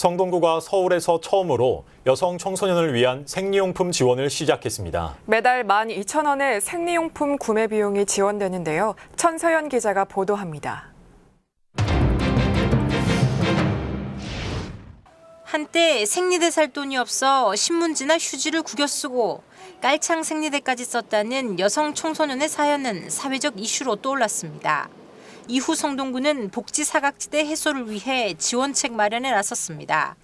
성동구가 서울에서 처음으로 여성 청소년을 위한 생리용품 지원을 시작했습니다. 매달 12,000원의 생리용품 구매 비용이 지원되는데요. 천서연 기자가 보도합니다. 한때 생리대 살 돈이 없어 신문지나 휴지를 구겨 쓰고 깔창 생리대까지 썼다는 여성 청소년의 사연은 사회적 이슈로 떠올랐습니다. 이후 성동구는 복지 사각지대 해소를 위해 지원책 마련에 나섰습니다.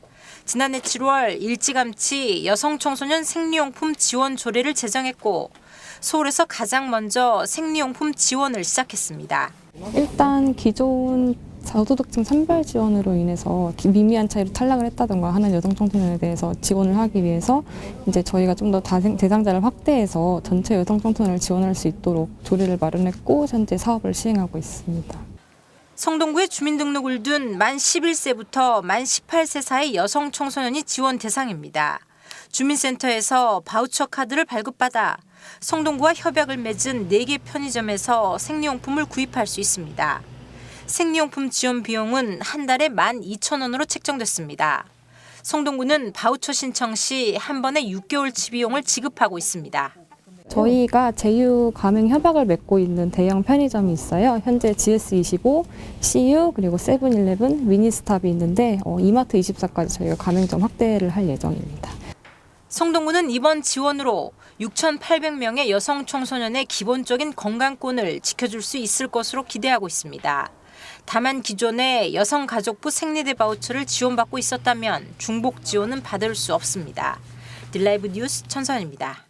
지난해 7월 일찌감치 여성 청소년 생리용품 지원 조례를 제정했고 서울에서 가장 먼저 생리용품 지원을 시작했습니다. 일단 기존 저소득층 선별 지원으로 인해서 기- 미미한 차이로 탈락을 했다던가 하는 여성 청소년에 대해서 지원을 하기 위해서 이제 저희가 좀 더 대상자를 확대해서 전체 여성 청소년을 지원할 수 있도록 조례를 마련했고 현재 사업을 시행하고 있습니다. 성동구에 주민등록을 둔 만 11세부터 만 18세 사이 여성 청소년이 지원 대상입니다. 주민센터에서 바우처 카드를 발급받아 성동구와 협약을 맺은 4개 편의점에서 생리용품을 구입할 수 있습니다. 생리용품 지원 비용은 한 달에 12,000원으로 책정됐습니다. 성동구는 바우처 신청 시 한 번에 6개월치 비용을 지급하고 있습니다. 저희가 제휴 가맹 협약을 맺고 있는 대형 편의점이 있어요. 현재 GS25, CU 그리고 세븐일레븐, 미니스탑이 있는데 어, 이마트 24까지 저희가 가맹점 확대를 할 예정입니다. 성동구는 이번 지원으로 6,800명의 여성 청소년의 기본적인 건강권을 지켜줄 수 있을 것으로 기대하고 있습니다. 다만 기존에 여성가족부 생리대 바우처를 지원받고 있었다면 중복 지원은 받을 수 없습니다. 딜라이브 뉴스 천선입니다.